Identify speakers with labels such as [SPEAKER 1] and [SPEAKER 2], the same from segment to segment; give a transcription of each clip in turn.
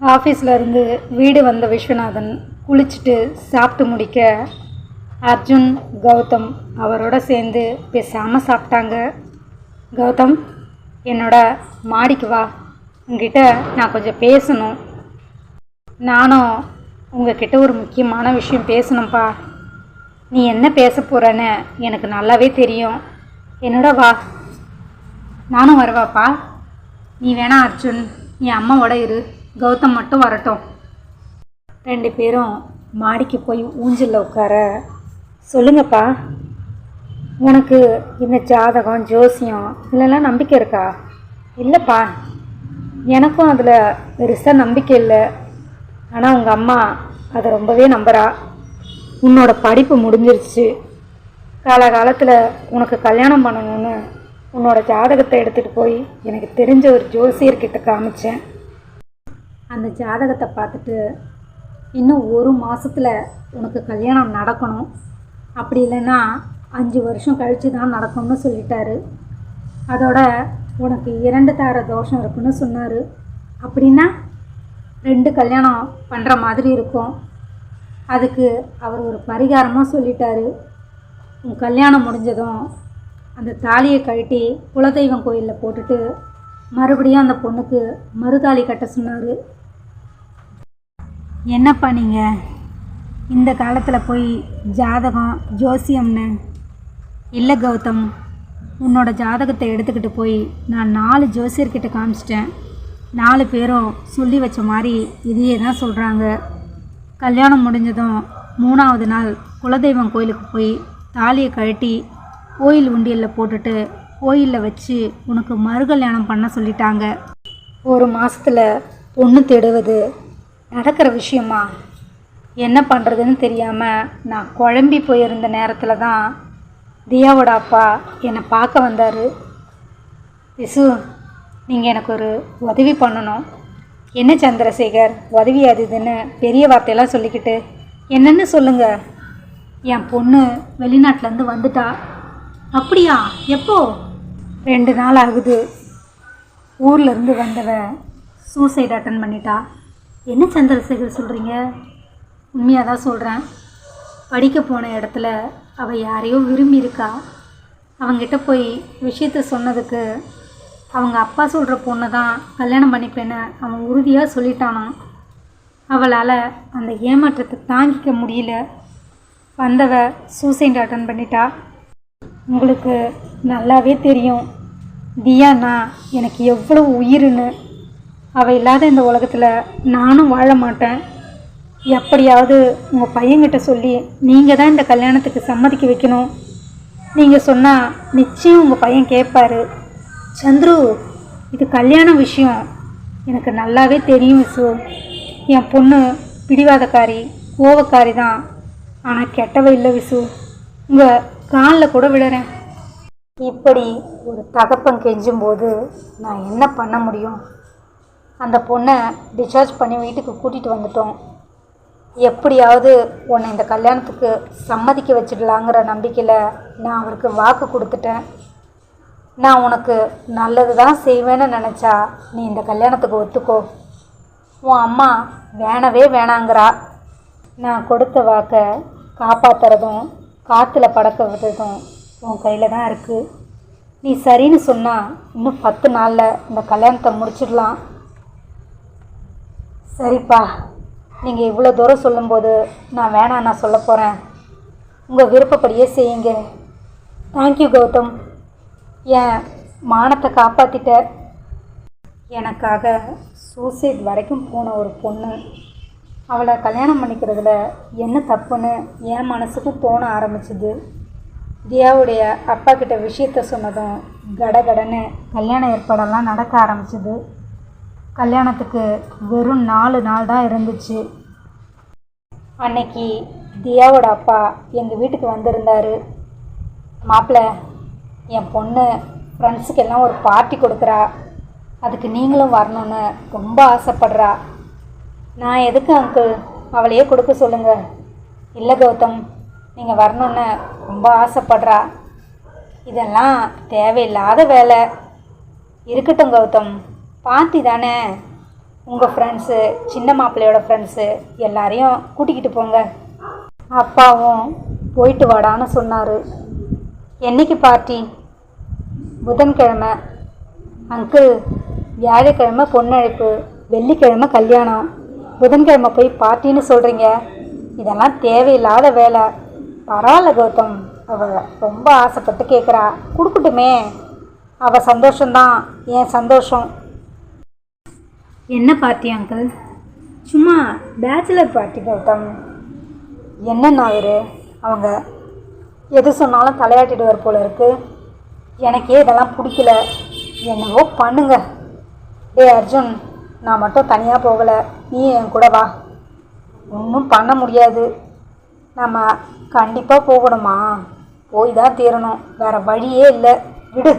[SPEAKER 1] ஆஃபீஸ்லேருந்து வீடு வந்த விஸ்வநாதன் குளிச்சுட்டு சாப்பிட்டு முடிக்க அர்ஜுன் கௌதம் அவரோட சேர்ந்து பேசாமல் சாப்பிட்டாங்க. கௌதம் என்னோட மாடிக்கு வா. உங்ககிட்ட நான் கொஞ்சம் பேசணும். நானும் உங்ககிட்ட ஒரு முக்கியமான விஷயம் பேசணும்ப்பா நீ என்ன பேச போகிறன்னு எனக்கு நல்லாவே தெரியும். என்னோட வா. நானும் வருவாப்பா. நீ வேணா அர்ஜுன் நீ அம்மாவோட இரு. கௌதம் மட்டும் வரட்டும். ரெண்டு பேரும் மாடிக்கு போய் ஊஞ்சலில் உட்கார சொல்லுங்கப்பா உனக்கு இந்த ஜாதகம் ஜோசியம் இதெல்லாம் நம்பிக்கை இருக்கா? இல்லைப்பா எனக்கும் அதில் பெருசாக நம்பிக்கை இல்லை. ஆனால் உங்கள் அம்மா அதை ரொம்பவே நம்புகிறா உன்னோட படிப்பு முடிஞ்சிருச்சு. காலகாலத்தில் உனக்கு கல்யாணம் பண்ணணும்னு உன்னோட ஜாதகத்தை எடுத்துகிட்டு போய் எனக்கு தெரிஞ்ச ஒரு ஜோசியர்கிட்ட காமிச்சேன். அந்த ஜாதகத்தை பார்த்துட்டு இன்னும் ஒரு மாதத்தில் உனக்கு கல்யாணம் நடக்கணும். அப்படி இல்லைன்னா அஞ்சு வருஷம் கழித்து தான் நடக்கும்னு சொல்லிட்டாரு. அதோட உனக்கு இரண்டு தார தோஷம் இருக்குன்னு சொன்னார். அப்படின்னா ரெண்டு கல்யாணம் பண்ணுற மாதிரி இருக்கும். அதுக்கு அவர் ஒரு பரிகாரமாக சொல்லிட்டாரு. உன் கல்யாணம் முடிஞ்சதும் அந்த தாலியை கழட்டி குலதெய்வம் கோயிலில் போட்டுட்டு மறுபடியும் அந்த பொண்ணுக்கு மறுதாலி கட்ட சொன்னார். என்னப்பா நீங்கள் இந்த காலத்தில் போய் ஜாதகம் ஜோசியம்னு? இல்லை கௌதம் உன்னோட ஜாதகத்தை எடுத்துக்கிட்டு போய் நான் நாலு ஜோசியர்கிட்ட காமிச்சிட்டேன். நாலு பேரும் சொல்லி வச்ச மாதிரி இதையே தான் சொல்கிறாங்க கல்யாணம் முடிஞ்சதும் மூணாவது நாள் குலதெய்வம் கோயிலுக்கு போய் தாலியை கழட்டி கோயில் உண்டியலில் போட்டுட்டு கோயிலில் வச்சு உனக்கு மறுகல்யாணம் பண்ண சொல்லிட்டாங்க. ஒரு மாதத்தில் பொண்ணு தேடுவது நடக்கிற விஷயமா? என்ன பண்ணுறதுன்னு தெரியாமல் நான் குழம்பி போயிருந்த நேரத்தில் தான் தியாவோட அப்பா என்னை பார்க்க வந்தார். விசு நீங்கள் எனக்கு ஒரு உதவி பண்ணணும். என்ன சந்திரசேகர் உதவி அது இதுன்னு பெரிய வார்த்தையெல்லாம் சொல்லிக்கிட்டு என்னென்னு சொல்லுங்கள் என் பொண்ணு வெளிநாட்டிலேருந்து வந்துட்டா. அப்படியா? எப்போ? ரெண்டு நாள் ஆகுது. ஊர்லேருந்து வந்தவ சூசைட் அட்டன் பண்ணிட்டா. என்ன சந்திரசேகர் சொல்கிறீங்க உண்மையாக தான் சொல்கிறேன் படிக்க போன இடத்துல அவள் யாரையோ விரும்பி இருக்கா அவங்கிட்ட போய் விஷயத்த சொன்னதுக்கு அவங்க அப்பா சொல்கிற பொண்ணை தான் கல்யாணம் பண்ணிப்பேன்னு அவன் உறுதியாக சொல்லிட்டானான் அவளால் அந்த ஏமாற்றத்தை தாங்கிக்க முடியல. வந்தவ சூசைட் அட்டன் பண்ணிட்டா. உங்களுக்கு நல்லாவே தெரியும். தியானா எனக்கு எவ்வளோ உயிருன்னு அவள் இல்லாத இந்த உலகத்தில் நானும் வாழ மாட்டேன். எப்படியாவது உங்கள் பையன்கிட்ட சொல்லி நீங்கள் தான் இந்த கல்யாணத்துக்கு சம்மதிக்க வைக்கணும். நீங்கள் சொன்னால் நிச்சயம் உங்கள் பையன் கேட்பாரு. சந்துரு இது கல்யாண விஷயம். எனக்கு நல்லாவே தெரியும் விசு. என் பொண்ணு பிடிவாதக்காரி கோவக்காரி தான். ஆனால் கெட்டவ இல்லை விசு. உங்கள் காலில் கூட விடுறேன் இப்படி ஒரு தகப்பன் கெஞ்சும்போது நான் என்ன பண்ண முடியும்? அந்த பொண்ணை டிஸ்சார்ஜ் பண்ணி வீட்டுக்கு கூட்டிகிட்டு வந்துட்டோம். எப்படியாவது உன்னை இந்த கல்யாணத்துக்கு சம்மதிக்க வச்சிடலாங்கிற நம்பிக்கையில் நான் அவருக்கு வாக்கு கொடுத்துட்டேன். நான் உனக்கு நல்லது தான் செய்வேன்னு நினச்சா நீ இந்த கல்யாணத்துக்கு ஒத்துக்கோ. உன் அம்மா வேணவே வேணாங்கிறா. நான் கொடுத்த வாக்கை காப்பாற்றுறதும் காற்றுல படக்க விடுறதும் உன் கையில் தான் இருக்குது நீ சரின்னு சொன்னால் இன்னும் பத்து நாளில் இந்த கல்யாணத்தை முடிச்சிடலாம். சரிப்பா. நீங்கள் இவ்வளோ தூரம் சொல்லும்போது நான் வேணாம் நான் சொல்ல போகிறேன் உங்கள் விருப்பப்படியே செய்யுங்க. தேங்க்யூ கௌதம். என் மானத்தை காப்பாற்றிட்ட எனக்காக சூசைட் வரைக்கும் போன ஒரு பொண்ணு. அவளை கல்யாணம் பண்ணிக்கிறதுல என்ன தப்புன்னு என் மனசுக்கும் தோண ஆரம்பிச்சுது. தியாவுடைய அப்பா கிட்ட விஷயத்த சொன்னதும் கடகடன்னு கல்யாண ஏற்பாடெல்லாம் நடக்க ஆரம்பிச்சுது. கல்யாணத்துக்கு வெறும் நாலு நாள் தான் இருந்துச்சு. அன்னைக்கு தியாவோட அப்பா எங்கள் வீட்டுக்கு வந்திருந்தாரு. மாப்பிள்ள என் பொண்ணு ஃப்ரெண்ட்ஸுக்கெல்லாம் ஒரு பார்ட்டி கொடுக்குறா. அதுக்கு நீங்களும் வரணும்னு ரொம்ப ஆசைப்படுறா. நான் எதுக்கு அங்கிள் அவளையே கொடுக்க சொல்லுங்கள் இல்லை கௌதம் நீங்கள் வரணும்னு ரொம்ப ஆசைப்படுறா. இதெல்லாம் தேவையில்லாத வேலை. இருக்கட்டும் கௌதம். பார்ட்டி தானே? உங்கள் ஃப்ரெண்ட்ஸு சின்ன மாப்பிள்ளையோட ஃப்ரெண்ட்ஸு எல்லாரையும் கூட்டிக்கிட்டு போங்க. அப்பாவும் போயிட்டு வாடான்னு சொன்னார். என்னைக்கு பார்ட்டி புதன்கிழமை. அங்கிள் வியாழக்கிழமை பொண்ணழைப்பு வெள்ளிக்கிழமை கல்யாணம். புதன்கிழமை போய் பார்ட்டின்னு சொல்கிறீங்க இதெல்லாம் தேவையில்லாத வேலை. பரவாயில்ல கௌதம். அவள் ரொம்ப ஆசைப்பட்டு கேட்குறா கொடுக்கட்டுமே. அவள் சந்தோஷம்தான். என் சந்தோஷம். என்ன பார்ட்டி அங்கிள் சும்மா பேச்சுலர் பார்ட்டி கௌதம் என்னண்ணா அவரு அவங்க எது சொன்னாலும் தலையாட்டிடுவார் போல இருக்கு. எனக்கே இதெல்லாம் பிடிக்கல. என்னவோ பண்ணுங்க. டே அர்ஜுன் நான் மட்டும் தனியாக போகலை. நீ என் கூட வா. ஒன்றும் பண்ண முடியாது. நம்ம கண்டிப்பாக போகணுமா? போய் தான் தீரணும். வேறு வழியே இல்லை. விடு.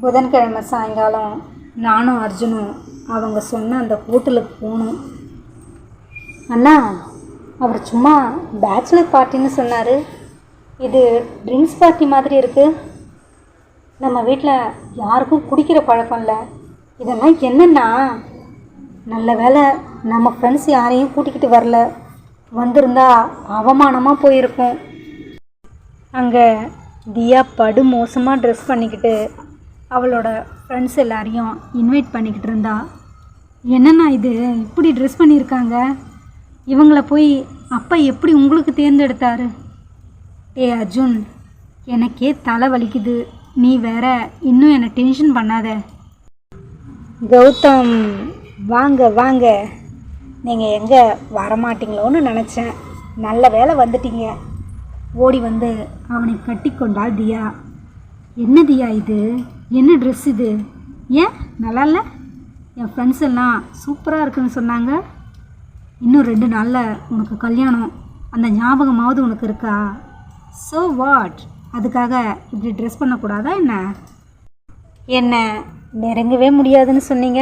[SPEAKER 1] புதன்கிழமை சாயங்காலம். நானும் அர்ஜுனும் அவங்க சொன்ன அந்த ஹோட்டலுக்கு போகணும் அண்ணா அவர் சும்மா பேச்சுலர் பார்ட்டின்னு சொன்னார். இது ட்ரிங்க்ஸ் பார்ட்டி மாதிரி இருக்குது நம்ம வீட்டில் யாருக்கும் குடிக்கிற பழக்கம் இல்லை. இதெல்லாம் என்னன்னா நல்ல வேளை நம்ம ஃப்ரெண்ட்ஸ் யாரையும் கூட்டிக்கிட்டு வரல. வந்திருந்தா அவமானமாக போயிருக்கும். அங்கே தியா படு மோசமாக ட்ரெஸ் பண்ணிக்கிட்டு அவளோட ஃப்ரெண்ட்ஸ் எல்லாரையும் இன்வைட் பண்ணிக்கிட்டு இருந்தா என்னண்ணா இது? இப்படி ட்ரெஸ் பண்ணியிருக்காங்க? இவங்கள போய் அப்பா எப்படி உங்களுக்கு தேர்ந்தெடுத்தாரு? டே அர்ஜுன் எனக்கே தலை வலிக்குது. நீ வேற இன்னும் என்னை டென்ஷன் பண்ணாத. கௌதம் வாங்க வாங்க. நீங்கள் எங்கே வரமாட்டீங்களோன்னு நினச்சேன். நல்ல வேலை வந்துட்டீங்க. ஓடி வந்து அவனை கட்டி கொண்டாள் தியா. என்ன தியா இது? என்ன ட்ரெஸ் இது? ஏன்? நல்லா இல்லை? என் ஃப்ரெண்ட்ஸ் எல்லாம் சூப்பராக இருக்குன்னு சொன்னாங்க. இன்னும் ரெண்டு நாளில் உனக்கு கல்யாணம். அந்த ஞாபகமாவது உனக்கு இருக்கா? ஸோ வாட் அதுக்காக இப்படி ட்ரெஸ் பண்ணக்கூடாதா என்ன? என்ன நெருங்கவே முடியாதுன்னு சொன்னீங்க?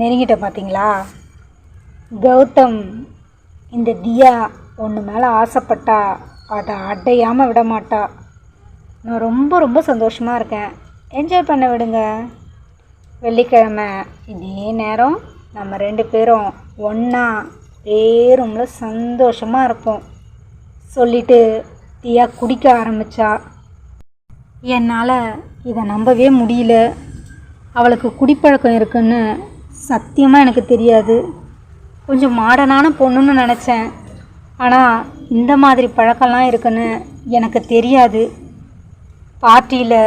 [SPEAKER 1] நெருங்கிட்ட பார்த்தீங்களா கௌதம் இந்த தியா ஒன்று மேலே ஆசைப்பட்டா அதை அடையாமல் விட மாட்டா. நான் ரொம்ப ரொம்ப சந்தோஷமாக இருக்கேன். என்ஜாய் பண்ண விடுங்க. வெள்ளிக்கிழமை. இதே நேரம் நம்ம ரெண்டு பேரும் ஒன்றா ஒரே ரூமில் சந்தோஷமாக இருப்போம். சொல்லிட்டு தியா குடிக்க ஆரம்பித்தா என்னால் இதை நம்பவே முடியல. அவளுக்கு குடிப்பழக்கம் இருக்குன்னு சத்தியமாக எனக்கு தெரியாது. கொஞ்சம் மாடனான பொண்ணுன்னு நினச்சேன். ஆனால் இந்த மாதிரி பழக்கம்லாம் இருக்குன்னு எனக்கு தெரியாது. பார்ட்டியில்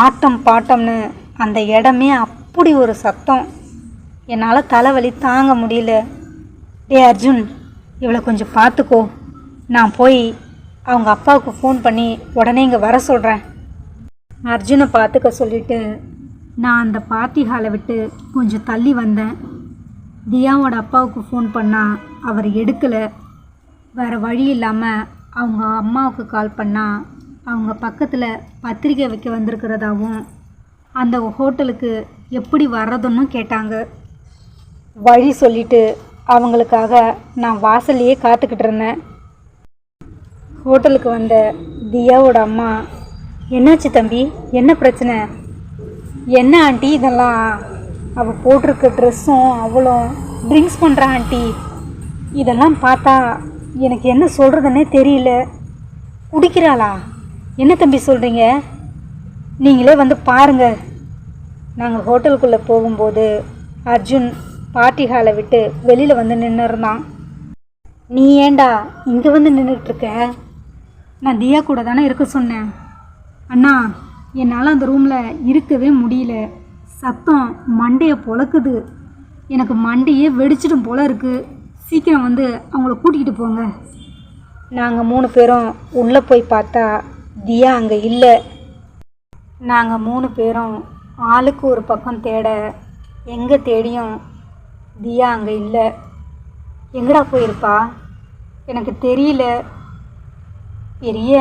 [SPEAKER 1] ஆட்டம் பாட்டம்னு அந்த இடமே அப்படி ஒரு சத்தம். என்னால் தலைவலி தாங்க முடியல. டே அர்ஜுன் இவளை கொஞ்சம் பார்த்துக்கோ நான் போய் அவங்க அப்பாவுக்கு ஃபோன் பண்ணி உடனே இங்கே வர சொல்கிறேன் அர்ஜுனை பார்த்துக்க சொல்லிட்டு நான் அந்த பார்ட்டி ஹாலை விட்டு கொஞ்சம் தள்ளி வந்தேன். தியாவோட அப்பாவுக்கு ஃபோன் பண்ணால் அவர் எடுக்கலை. வேறு வழி இல்லாமல் அவங்க அம்மாவுக்கு கால் பண்ணால் அவங்க பக்கத்தில் பத்திரிக்கை வைக்க வந்திருக்கிறதாவும் அந்த ஹோட்டலுக்கு எப்படி வர்றதுன்னு கேட்டாங்க. வழி சொல்லிட்டு அவங்களுக்காக நான் வாசல்லையே காத்துக்கிட்டு இருந்தேன். ஹோட்டலுக்கு வந்த தியாவோட அம்மா என்னாச்சு தம்பி? என்ன பிரச்சனை? என்ன ஆண்டி இதெல்லாம்? அவள் போட்டிருக்க ட்ரெஸ்ஸும் அவளும் ட்ரிங்க்ஸ் பண்ணுறா ஆண்டி. இதெல்லாம் பார்த்தா எனக்கு என்ன சொல்கிறதுனே தெரியல. குடிக்கிறாளா? என்ன தம்பி சொல்கிறீங்க நீங்களே வந்து பாருங்க. நாங்கள் ஹோட்டலுக்குள்ளே போகும்போது அர்ஜுன் பார்ட்டி ஹாலை விட்டு வெளியில் வந்து நின்று இருந்தான் நீ ஏண்டா இங்கே வந்து நின்றுட்டு இருக்க நான் தியா கூட தானே இருக்க சொன்னேன். அண்ணா என்னால் அந்த ரூமில் இருக்கவே முடியல. சத்தம் மண்டையை பொழக்குது. எனக்கு மண்டையே வெடிச்சிடும் போல இருக்குது சீக்கிரம் வந்து அவங்கள கூட்டிகிட்டு போங்க. நாங்கள் மூணு பேரும் உள்ளே போய் பார்த்தா தியா அங்கே இல்லை. நாங்கள் மூணு பேரும் ஆளுக்கு ஒரு பக்கம் தேட எங்கே தேடியும் தியா அங்கே இல்லை. எங்கடா போயிருப்பா? எனக்கு தெரியல. பெரிய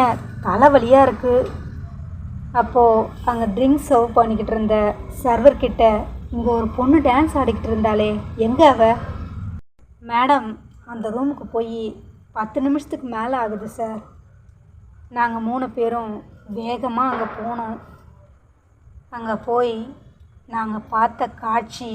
[SPEAKER 1] தலைவலியாக இருக்குது அப்போது அங்கே ட்ரிங்க்ஸ் சர்வ் பண்ணிக்கிட்டு இருந்த சர்வர் கிட்ட இங்கே ஒரு பொண்ணு டான்ஸ் ஆடிக்கிட்டு இருந்தாலே எங்கே அவ? மேடம் அந்த ரூமுக்கு போய் பத்து நிமிஷத்துக்கு மேலே ஆகுது சார் நாங்கள் மூணு பேரும் வேகமாக அங்கே போனோம். அங்கே போய் நாங்கள் பார்த்த காட்சி